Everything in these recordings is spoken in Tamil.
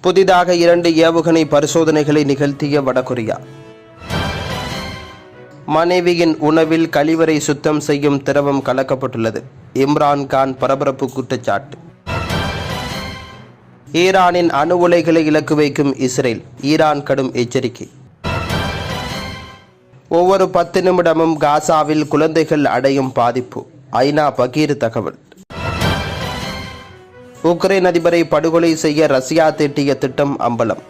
புதிதாக இரண்டு ஏவுகணை பரிசோதனைகளை நிகழ்த்திய வடகொரியா. மனைவியின் உணவில் கழிவறை சுத்தம் செய்யும் திரவம் கலக்கப்பட்டுள்ளது. இம்ரான் கான் பரபரப்பு குற்றச்சாட்டு. ஈரானின் அணு உலைகளை இலக்கு வைக்கும் இஸ்ரேல் ஈரான் கடும் எச்சரிக்கை. ஒவ்வொரு பத்து நிமிடமும் காசாவில் குழந்தைகள் அடையும் பாதிப்பு. ஐநா பகீர் தகவல். உக்ரைன் அதிபரை படுகொலை செய்ய ரஷ்யா தீட்டிய திட்டம் அம்பலம்.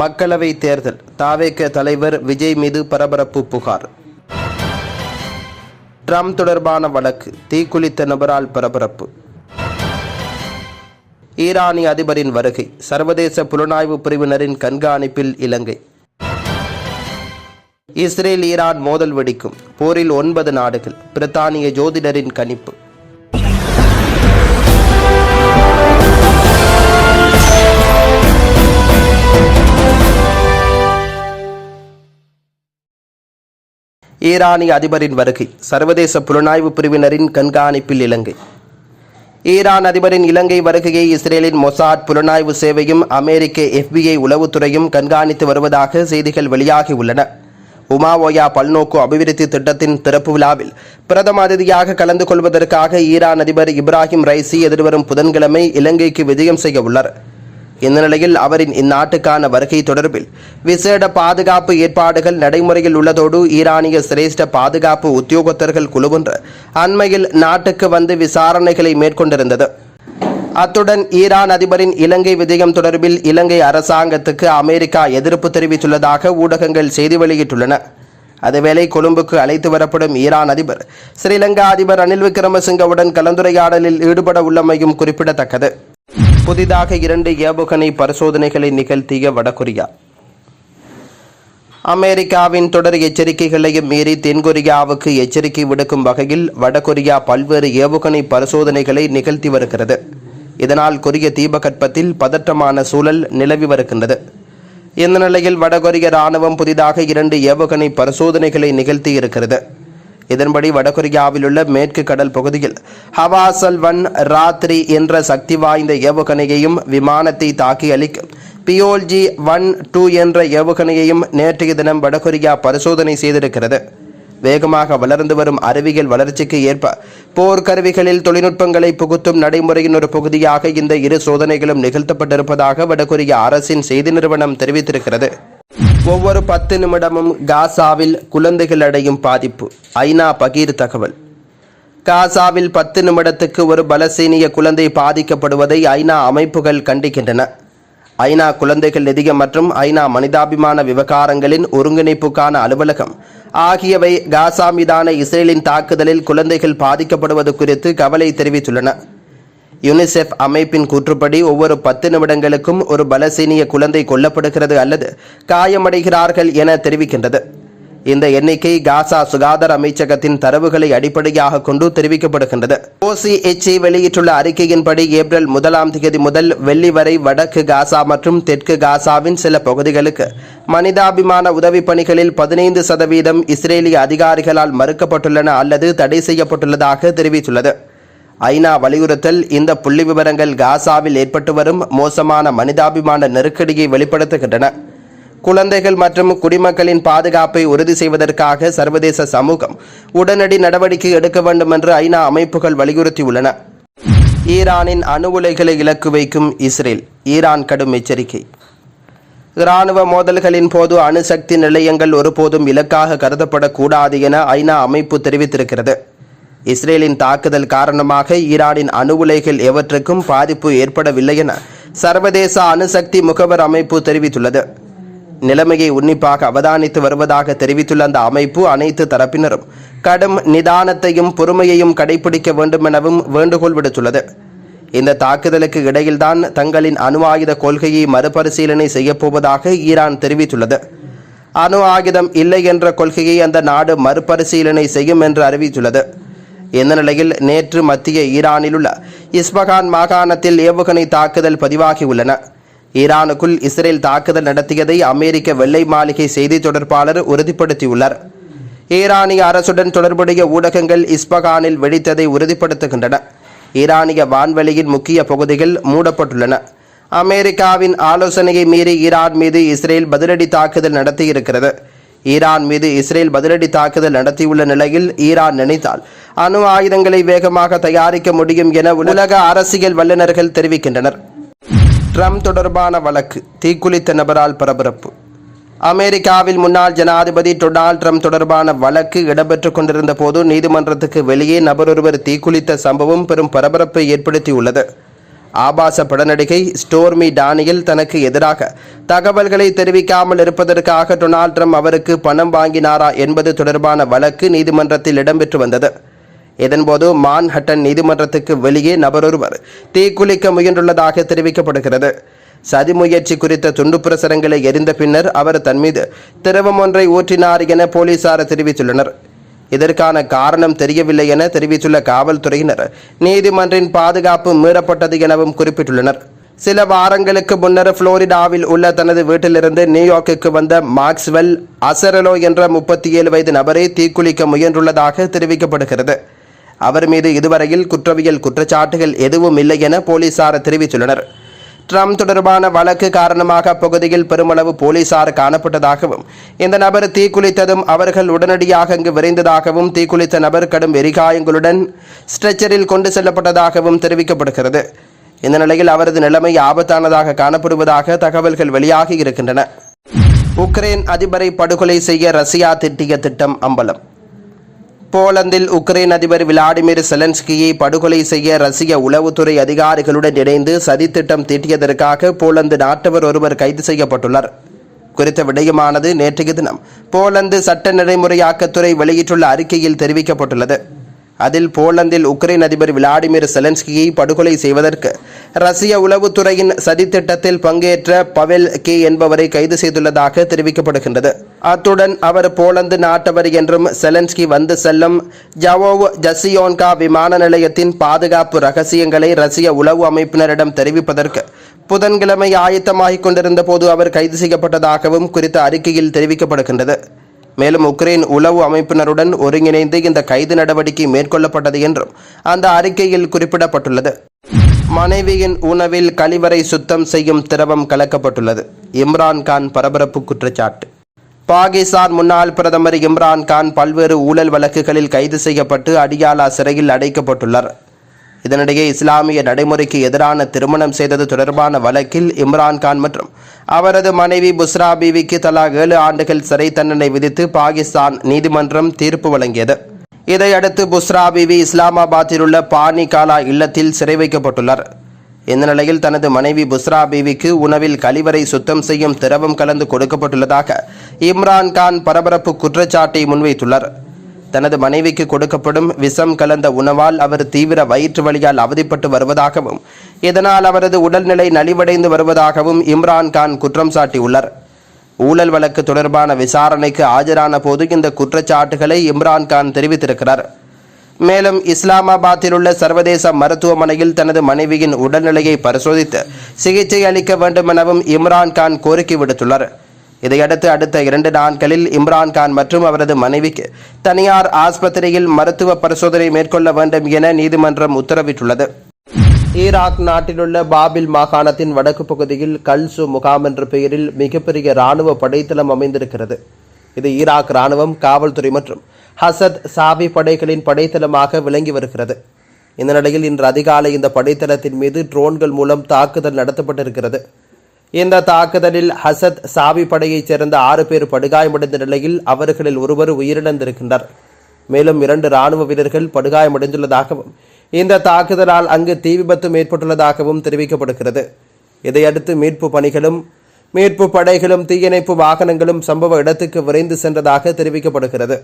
மக்களவை தேர்தல். தாவேக தலைவர் விஜய் மீது பரபரப்பு புகார். ட்ரம்ப் தொடர்பான வழக்கு. தீக்குளித்த நபரால் பரபரப்பு. ஈரானிய அதிபரின் வருகை. சர்வதேச புலனாய்வு பிரிவினரின் கண்காணிப்பில் இலங்கை. இஸ்ரேல் ஈரான் மோதல் வெடிக்கும். போரில் ஒன்பது நாடுகள். பிரித்தானிய ஜோதிடரின் கணிப்பு. ஈரானிய அதிபரின் வருகை. சர்வதேச புலனாய்வு பிரிவினரின் கண்காணிப்பில் இலங்கை. ஈரான் அதிபரின் இலங்கை வருகையை இஸ்ரேலின் மொசாட் புலனாய்வு சேவையும் அமெரிக்க எஃபிஐ உளவுத்துறையும் கண்காணித்து வருவதாக செய்திகள் வெளியாகியுள்ளன உமாவோயா பல்நோக்கு அபிவிருத்தி திட்டத்தின் திறப்பு விழாவில் பிரதம அதிதியாக கலந்து கொள்வதற்காக ஈரான் அதிபர் இப்ராஹிம் ரைசி எதிர்வரும் புதன்கிழமை இலங்கைக்கு விஜயம் செய்ய உள்ளார். இந்த நிலையில் அவரின் இந்நாட்டுக்கான வருகை தொடர்பில் விசேட பாதுகாப்பு ஏற்பாடுகள் நடைமுறையில் உள்ளதோடு ஈரானிய சிரேஷ்ட பாதுகாப்பு உத்தியோகத்தர்கள் குழுவொன்று அண்மையில் நாட்டுக்கு வந்து விசாரணைகளை மேற்கொண்டிருந்தது. அத்துடன் ஈரான் அதிபரின் இலங்கை விஜயம் தொடர்பில் இலங்கை அரசாங்கத்துக்கு அமெரிக்கா எதிர்ப்பு தெரிவித்துள்ளதாக ஊடகங்கள் செய்தி வெளியிட்டுள்ளன. அதேவேளை கொழும்புக்கு அழைத்து வரப்படும் ஈரான் அதிபர் ஸ்ரீலங்கா அதிபர் ரணில் விக்ரமசிங்கவுடன் கலந்துரையாடலில் ஈடுபட உள்ளமையும் குறிப்பிடத்தக்கது. புதிதாக இரண்டு ஏவுகணை பரிசோதனைகளை நிகழ்த்திய வடகொரியா அமெரிக்காவின் தொடர் எச்சரிக்கைகளையும் மீறி தென்கொரியாவுக்கு எச்சரிக்கை விடுக்கும் வகையில் வடகொரியா பல்வேறு ஏவுகணை பரிசோதனைகளை நிகழ்த்தி வருகிறது. இதனால் கொரிய தீபகற்பத்தில் பதற்றமான சூழல் நிலவி வருகின்றது. இந்த நிலையில் வடகொரிய ராணுவம் புதிதாக இரண்டு ஏவுகணை பரிசோதனைகளை நிகழ்த்தி இருக்கிறது. இதன்படி வடகொரியாவில் உள்ள மேற்கு கடல் பகுதியில் ஹவாசல் ஒன் ராத்ரி என்ற சக்தி வாய்ந்த ஏவுகணையையும் விமானத்தை தாக்கி அளிக்கும் பியோல்ஜி ஒன் டூ என்ற ஏவுகணையையும் நேற்றைய தினம் வடகொரியா பரிசோதனை செய்திருக்கிறது. வேகமாக வளர்ந்து வரும் அறிவியல் வளர்ச்சிக்கு ஏற்ப போர்க்கருவிகளில் தொழில்நுட்பங்களை புகுத்தும் நடைமுறையின் ஒரு பகுதியாக இந்த இரு சோதனைகளும் நிகழ்த்தப்பட்டிருப்பதாக வடகொரிய அரசின் செய்தி நிறுவனம் தெரிவித்திருக்கிறது. ஒவ்வொரு பத்து நிமிடமும் காசாவில் குழந்தைகள் அடையும் பாதிப்பு. ஐநா பகீர் தகவல். காசாவில் பத்து நிமிடத்துக்கு ஒரு பலசீனிய குழந்தை பாதிக்கப்படுவதை ஐநா அமைப்புகள் கண்டிக்கின்றன. ஐநா குழந்தைகள் நிதியம் மற்றும் ஐநா மனிதாபிமான விவகாரங்களின் ஒருங்கிணைப்புக்கான அலுவலகம். ஆகியவை காசா மீதான இஸ்ரேலின் தாக்குதலில் குழந்தைகள் பாதிக்கப்படுவது குறித்து கவலை தெரிவித்துள்ளன. யுனிசெஃப் அமைப்பின் கூற்றுப்படி ஒவ்வொரு பத்து நிமிடங்களுக்கும் ஒரு பலசீனிய குழந்தை கொல்லப்படுகிறது அல்லது காயமடைகிறார்கள் என தெரிவிக்கின்றது. இந்த எண்ணிக்கை காசா சுகாதார அமைச்சகத்தின் தரவுகளை அடிப்படையாக கொண்டு தெரிவிக்கப்படுகின்றது. ஓசிஎச்சி வெளியிட்டுள்ள அறிக்கையின்படி ஏப்ரல் முதலாம் தேதி முதல் வெள்ளி வரை வடக்கு காசா மற்றும் தெற்கு காசாவின் சில பகுதிகளுக்கு மனிதாபிமான உதவிப் பணிகளில் பதினைந்து சதவீதம் இஸ்ரேலிய அதிகாரிகளால் மறுக்கப்பட்டுள்ளன அல்லது தடை செய்யப்பட்டுள்ளதாக தெரிவித்துள்ளது. ஐநா வலியுறுத்தல் இந்த புள்ளி விவரங்கள் காசாவில் ஏற்பட்டு வரும் மோசமான மனிதாபிமான நெருக்கடியை வெளிப்படுத்துகின்றன. குழந்தைகள் மற்றும் குடிமக்களின் பாதுகாப்பை உறுதி செய்வதற்காக சர்வதேச சமூகம் உடனடி நடவடிக்கை எடுக்க வேண்டும் என்று ஐநா அமைப்புகள் வலியுறுத்தியுள்ளன. ஈரானின் அணு உலைகளை இலக்கு வைக்கும் இஸ்ரேல் ஈரான் கடும் எச்சரிக்கை. இராணுவ மோதல்களின் போது அணுசக்தி நிலையங்கள் ஒருபோதும் இலக்காக கருதப்படக்கூடாது என ஐநா அமைப்பு தெரிவித்திருக்கிறது. இஸ்ரேலின் தாக்குதல் காரணமாக ஈரானின் அணு உலைகள் எவற்றுக்கும் பாதிப்பு ஏற்படவில்லை என சர்வதேச அணுசக்தி முகவர் அமைப்பு தெரிவித்துள்ளது. நிலைமையை உன்னிப்பாக அவதானித்து வருவதாக தெரிவித்துள்ள அந்த அமைப்பு அனைத்து தரப்பினரும் கடும் நிதானத்தையும் பொறுமையையும் கடைபிடிக்க வேண்டும் எனவும் வேண்டுகோள் விடுத்துள்ளது. இந்த தாக்குதலுக்கு இடையில்தான் தங்களின் அணு ஆயுத கொள்கையை மறுபரிசீலனை செய்யப்போவதாக ஈரான் தெரிவித்துள்ளது. அணு ஆயுதம் இல்லை என்ற கொள்கையை அந்த நாடு மறுபரிசீலனை செய்யும் என்று அறிவித்துள்ளது. இந்த நிலையில் நேற்று மத்திய ஈரானிலுள்ள இஸ்பகான் மாகாணத்தில் ஏவுகணை தாக்குதல் பதிவாகியுள்ளன ஈரானுக்குள் இஸ்ரேல் தாக்குதல் நடத்தியதை அமெரிக்க வெள்ளை மாளிகை செய்தி தொடர்பாளர் உறுதிப்படுத்தியுள்ளார் ஈரானிய அரசுடன் தொடர்புடைய ஊடகங்கள் இஸ்பகானில் வெடித்ததை உறுதிப்படுத்துகின்றன ஈரானிய வான்வெளியின் முக்கிய பகுதிகள் மூடப்பட்டுள்ளன அமெரிக்காவின் ஆலோசனையை மீறி ஈரான் மீது இஸ்ரேல் பதிலடி தாக்குதல் நடத்தியிருக்கிறது ஈரான் மீது இஸ்ரேல் பதிலடி தாக்குதல் நடத்தியுள்ள நிலையில் ஈரான் நினைத்தால் அணு ஆயுதங்களை வேகமாக தயாரிக்க முடியும் என உலக அரசியல் வல்லுநர்கள் தெரிவிக்கின்றனர். ட்ரம்ப் தொடர்பான வழக்கு தீக்குளித்த நபரால் பரபரப்பு. அமெரிக்காவில் முன்னாள் ஜனாதிபதி டொனால்ட் ட்ரம்ப் தொடர்பான வழக்கு இடம்பெற்றுக் கொண்டிருந்த போது நீதிமன்றத்துக்கு வெளியே நபரொருவர் தீக்குளித்த சம்பவம் பெரும் பரபரப்பை ஏற்படுத்தியுள்ளது. ஆபாச படநடிகை ஸ்டோர்மி டானியல் தனக்கு எதிராக தகவல்களை தெரிவிக்காமல் இருப்பதற்காக டொனால்ட் ட்ரம்ப் அவருக்கு பணம் வாங்கினாரா என்பது தொடர்பான வழக்கு நீதிமன்றத்தில் இடம்பெற்று வந்தது. இதன்போது மான்ஹட்டன் நீதிமன்றத்துக்கு வெளியே நபரொருவர் தீக்குளிக்க முயன்றுள்ளதாக தெரிவிக்கப்படுகிறது. சதி முயற்சி குறித்த துண்டு பிரசரங்களை எரிந்த பின்னர் அவர் தன் மீது திரவம் ஒன்றை ஊற்றினார் என போலீசார் தெரிவித்துள்ளனர். இதற்கான காரணம் தெரியவில்லை என தெரிவித்துள்ள காவல்துறையினர். நீதிமன்றின் பாதுகாப்பு மீறப்பட்டது எனவும் குறிப்பிட்டுள்ளனர். சில வாரங்களுக்கு முன்னர் புளோரிடாவில் உள்ள தனது வீட்டிலிருந்து நியூயார்க்குக்கு வந்த மார்க்ஸ்வெல் அசரலோ என்ற முப்பத்தி ஏழு வயது நபரை தீக்குளிக்க முயன்றுள்ளதாக தெரிவிக்கப்படுகிறது. அவர் மீது இதுவரையில் குற்றவியல் குற்றச்சாட்டுகள் எதுவும் இல்லை என போலீசார் தெரிவித்துள்ளனர். ட்ரம்ப் தொடர்பான வழக்கு காரணமாக அப்பகுதியில் பெருமளவு போலீசார் காணப்பட்டதாகவும் இந்த நபர் தீக்குளித்ததும் அவர்கள் உடனடியாக அங்கு விரைந்ததாகவும் தீக்குளித்த நபர் கடும் எரிகாயங்களுடன் ஸ்ட்ரெச்சரில் கொண்டு செல்லப்பட்டதாகவும் தெரிவிக்கப்படுகிறது. இந்த நிலையில் அவரது நிலைமை ஆபத்தானதாக காணப்படுவதாக தகவல்கள் வெளியாகி இருக்கின்றன. உக்ரைன் அதிபரை படுகொலை செய்ய ரஷ்யா திட்டிய திட்டம் அம்பலம். போலந்தில் உக்ரைன் அதிபர் விளாடிமிர் செலன்ஸ்கியை படுகொலை செய்ய ரஷ்ய உளவுத்துறை அதிகாரிகளுடன் இணைந்து சதித்திட்டம் தீட்டியதற்காக போலந்து நாட்டவர் ஒருவர் கைது செய்யப்பட்டுள்ளார். குறித்த விடயமானது நேற்றைய தினம் போலந்து சட்ட நடைமுறையாக்கத்துறை வெளியிட்டுள்ள அறிக்கையில் தெரிவிக்கப்பட்டுள்ளது. அதில் போலந்தில் உக்ரைன் அதிபர் விளாடிமிர் செலன்ஸ்கியை படுகொலை செய்வதற்கு ரஷ்ய உளவுத்துறையின் சதித்திட்டத்தில் பங்கேற்ற பவெல் கே என்பவரை கைது செய்துள்ளதாக தெரிவிக்கப்படுகின்றது. அத்துடன் அவர் போலந்து நாட்டவர் என்றும் செலன்ஸ்கி வந்து செல்லும் ஜவோவ் ஜசியோன்கா விமான நிலையத்தின் பாதுகாப்பு ரகசியங்களை ரஷ்ய உளவு அமைப்பினரிடம் தெரிவிப்பதற்கு புதன்கிழமை ஆயத்தமாகிக் கொண்டிருந்த போது அவர் கைது செய்யப்பட்டதாகவும் குறித்த அறிக்கையில் தெரிவிக்கப்படுகின்றது. மேலும் உக்ரைன் உளவு அமைப்பினருடன் ஒருங்கிணைந்து இந்த கைது நடவடிக்கை மேற்கொள்ளப்பட்டது என்றும் அந்த அறிக்கையில் குறிப்பிடப்பட்டுள்ளது. மனைவியின் உணவில் கழிவறை சுத்தம் செய்யும் திரவம் கலக்கப்பட்டுள்ளது. இம்ரான் கான் பரபரப்பு குற்றச்சாட்டு. பாகிஸ்தான் முன்னாள் பிரதமர் இம்ரான் கான் பல்வேறு ஊழல் வழக்குகளில் கைது செய்யப்பட்டு அடியாலா சிறையில் அடைக்கப்பட்டுள்ளார். இதனிடையே இஸ்லாமிய நடைமுறைக்கு எதிரான திருமணம் செய்தது தொடர்பான வழக்கில் இம்ரான்கான் மற்றும் அவரது மனைவி புஸ்ரா பீவிக்கு தலா ஏழு ஆண்டுகள் சிறை தண்டனை விதித்து பாகிஸ்தான் நீதிமன்றம் தீர்ப்பு வழங்கியது. இதையடுத்து புஸ்ரா பீவி இஸ்லாமாபாத்தில் உள்ள பானி காலா இல்லத்தில் சிறை வைக்கப்பட்டுள்ளார். இந்த நிலையில் தனது மனைவி புஸ்ரா பீவிக்கு உணவில் கழிவறை சுத்தம் செய்யும் திரவம் கலந்து கொடுக்கப்பட்டுள்ளதாக இம்ரான்கான் பரபரப்பு குற்றச்சாட்டை முன்வைத்துள்ளார். தனது மனைவிக்கு கொடுக்கப்படும் விஷம் கலந்த உணவால் அவர் தீவிர வயிற்று வலியால் அவதிப்பட்டு வருவதாகவும் இதனால் அவரது உடல்நிலை நலிவடைந்து வருவதாகவும் இம்ரான் கான் குற்றம் சாட்டியுள்ளார். ஊழல் வழக்கு தொடர்பான விசாரணைக்கு ஆஜரான போது இந்த குற்றச்சாட்டுகளை இம்ரான் கான் தெரிவித்திருக்கிறார். மேலும் இஸ்லாமாபாத்தில் உள்ள சர்வதேச மருத்துவமனையில் தனது மனைவியின் உடல்நிலையை பரிசோதித்து சிகிச்சை அளிக்க வேண்டும் எனவும் இம்ரான் கான் கோரிக்கை விடுத்துள்ளார். இதையடுத்து அடுத்த இரண்டு நாட்களில் இம்ரான் கான் மற்றும் அவரது மனைவிக்கு தனியார் ஆஸ்பத்திரியில் மருத்துவ பரிசோதனை மேற்கொள்ள வேண்டும் என நீதிமன்றம் உத்தரவிட்டுள்ளது. ஈராக் நாட்டிலுள்ள பாபில் மாகாணத்தின் வடக்கு பகுதியில் கல்சு முகாம் என்ற பெயரில் மிகப்பெரிய இராணுவ படைத்தளம் அமைந்திருக்கிறது. இது ஈராக் இராணுவம் காவல்துறை மற்றும் ஹசத் சாவி படைகளின் படைத்தளமாக விளங்கி வருகிறது. இந்த நிலையில் இன்று அதிகாலை இந்த படைத்தளத்தின் மீது ட்ரோன்கள் மூலம் தாக்குதல் நடத்தப்பட்டிருக்கிறது. இந்த தாக்குதலில் ஹசத் சாவி படையைச் சேர்ந்த ஆறு பேர் படுகாயமடைந்த நிலையில் அவர்களில் ஒருவர் உயிரிழந்திருக்கின்றார். மேலும் இரண்டு ராணுவ வீரர்கள் படுகாயமடைந்துள்ளதாகவும் இந்த தாக்குதலால் அங்கு தீ விபத்தும் ஏற்பட்டுள்ளதாகவும் தெரிவிக்கப்படுகிறது. இதையடுத்து மீட்பு பணிகளும் மீட்பு படைகளும் தீயணைப்பு வாகனங்களும் சம்பவ இடத்துக்கு விரைந்து சென்றதாக தெரிவிக்கப்படுகிறது.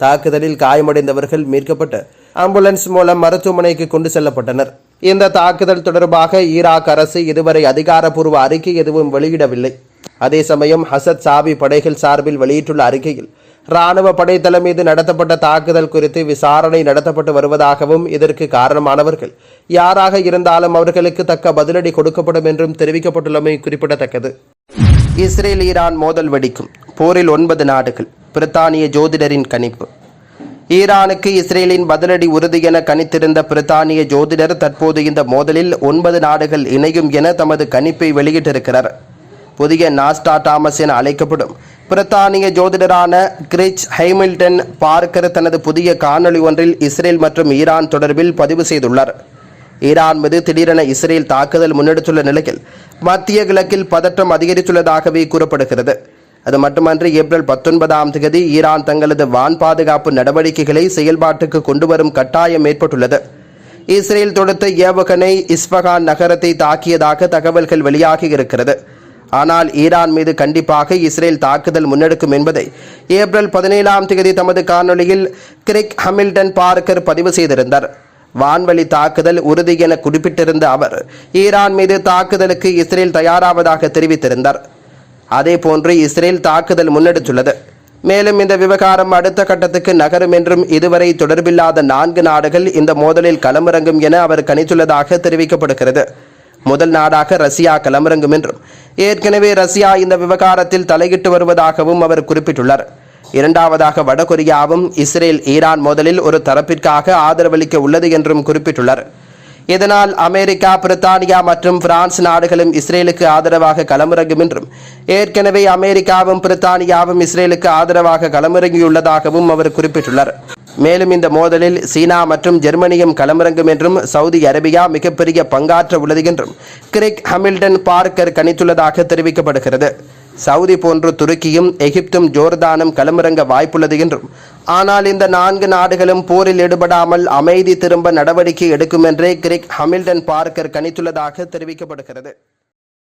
தாக்குதலில் காயமடைந்தவர்கள் மீட்கப்பட்டு ஆம்புலன்ஸ் மூலம் மருத்துவமனைக்கு கொண்டு செல்லப்பட்டனர். இந்த தாக்குதல் தொடர்பாக ஈராக் அரசு இதுவரை அதிகாரப்பூர்வ அறிக்கை எதுவும் வெளியிடவில்லை. அதே சமயம் ஹசத் சாபி படைகள் சார்பில் வெளியிட்டுள்ள அறிக்கையில் இராணுவ படைத்தளம் மீது நடத்தப்பட்ட தாக்குதல் குறித்து விசாரணை நடத்தப்பட்டு வருவதாகவும் இதற்கு காரணமானவர்கள் யாராக இருந்தாலும் அவர்களுக்கு தக்க பதிலடி கொடுக்கப்படும் என்றும் தெரிவிக்கப்பட்டுள்ளமை குறிப்பிடத்தக்கது. இஸ்ரேல் ஈரான் மோதல் வெடிக்கும் போரில் ஒன்பது நாடுகள் பிரித்தானிய ஜோதிடரின் கணிப்பு. ஈரானுக்கு இஸ்ரேலின் பதிலடி உறுதி என கணித்திருந்த பிரித்தானிய ஜோதிடர் தற்போது இந்த மோதலில் ஒன்பது நாடுகள் இணையும் என தமது கணிப்பை வெளியிட்டிருக்கிறார். புதிய நாஸ்டா டாமஸ் என அழைக்கப்படும் பிரித்தானிய ஜோதிடரான கிரிச் ஹைமில்டன் பார்க்கர் தனது புதிய காணொளி ஒன்றில் இஸ்ரேல் மற்றும் ஈரான் தொடர்பில் பதிவு செய்துள்ளார். ஈரான் மீது திடீரென இஸ்ரேல் தாக்குதல் முன்னெடுத்துள்ள நிலையில் மத்திய கிழக்கில் பதற்றம் அதிகரித்துள்ளதாகவே கூறப்படுகிறது. அது மட்டுமன்றி ஏப்ரல் பத்தொன்பதாம் தேதி ஈரான் தங்களது வான் பாதுகாப்பு நடவடிக்கைகளை செயல்பாட்டுக்கு கொண்டுவரும் கட்டாயம் ஏற்பட்டுள்ளது. இஸ்ரேல் தொடுத்த ஏவுகணை இஸ்பகான் நகரத்தை தாக்கியதாக தகவல்கள் வெளியாகி இருக்கிறது. ஆனால் ஈரான் மீது கண்டிப்பாக இஸ்ரேல் தாக்குதல் முன்னெடுக்கும் என்பதை ஏப்ரல் பதினேழாம் தேதி தமது காணொலியில் கிரிக் ஹமில்டன் பார்க்கர் பதிவு செய்திருந்தார். வான்வழி தாக்குதல் உறுதி என குறிப்பிட்டிருந்த அவர் ஈரான் மீது தாக்குதலுக்கு இஸ்ரேல் தயாராவதாக தெரிவித்திருந்தார். அதே போன்று இஸ்ரேல் தாக்குதல் முன்னெடுத்துள்ளது. மேலும் இந்த விவகாரம் அடுத்த கட்டத்துக்கு நகரும் என்றும் இதுவரை தொடர்பில்லாத நான்கு நாடுகள் இந்த மோதலில் களமிறங்கும் என அவர் கணித்துள்ளதாக தெரிவிக்கப்படுகிறது. முதல் நாடாக ரஷ்யா களமிறங்கும் என்றும் ஏற்கனவே ரஷ்யா இந்த விவகாரத்தில் தலையிட்டு வருவதாகவும் அவர் குறிப்பிட்டுள்ளார். இரண்டாவதாக வடகொரியாவும் இஸ்ரேல் ஈரான் மோதலில் ஒரு தரப்பிற்காக ஆதரவளிக்க உள்ளது என்றும் குறிப்பிட்டுள்ளார். இதனால் அமெரிக்கா பிரித்தானியா மற்றும் பிரான்ஸ் நாடுகளும் இஸ்ரேலுக்கு ஆதரவாக களமிறங்கும் என்றும் ஏற்கனவே அமெரிக்காவும் பிரித்தானியாவும் இஸ்ரேலுக்கு ஆதரவாக களமிறங்கியுள்ளதாகவும் அவர் குறிப்பிட்டுள்ளார். மேலும் இந்த மோதலில் சீனா மற்றும் ஜெர்மனியும் களமிறங்கும் என்றும் சவுதி அரேபியா மிகப்பெரிய பங்காற்ற உள்ளது என்றும் கிரிக் ஹமில்டன் பார்க்கர் கணித்துள்ளதாக தெரிவிக்கப்படுகிறது. சவுதி போன்று துருக்கியும் எகிப்தும் ஜோர்தானும் களமிறங்க வாய்ப்புள்ளது என்றும். ஆனால் இந்த நான்கு நாடுகளும் போரில் ஈடுபடாமல் அமைதி திரும்ப நடவடிக்கை எடுக்கும் என்றே கிரிக் ஹமில்டன் பார்க்கர் கணித்துள்ளதாக தெரிவிக்கப்படுகிறது.